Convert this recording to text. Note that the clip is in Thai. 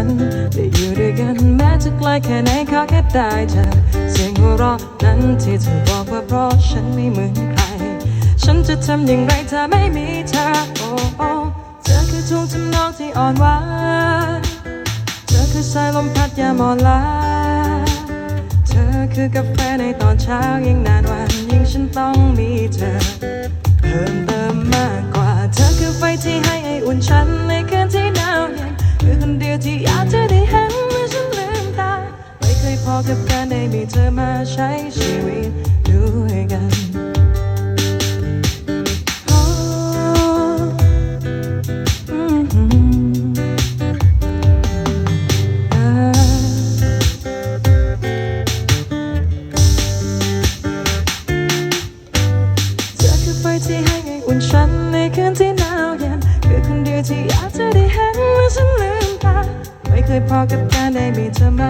นั้นได้อยู่ด้วยกันแม้จะไกลแค่ไหนขอแค่ได้เจอเสียงหัวเราะนั้นที่เธอบอกว่าเพราะฉันไม่เหมือนใคร ฉันจะทำอย่างไรถ้าไม่มีเธอโอ้โอ้เธอคือช่วงทำนองที่อ่อนหวานเธอคือสายลมพัดยามอ่อนล้าเธอคือกาแฟในตอนเช้ายิ่งนานวันยิ่งฉันต้องมีเธอ เพิ่มเติมมากกว่า เธอคือไฟที่ให้ไออุ่นฉันใน ที่อยากจะได้เห็นเมื่อฉันลืมตาไม่เคยพอกับการได้มีเธอมาใช้ชีวิตด้วยกันโอ้อืมอ่าเธอคือไฟที่ให้ไออุ่นฉันในคืนที่ เห็นเมื่อฉันลืมตาไม่เคยพอกับการได้มีเธอมาใช้ชี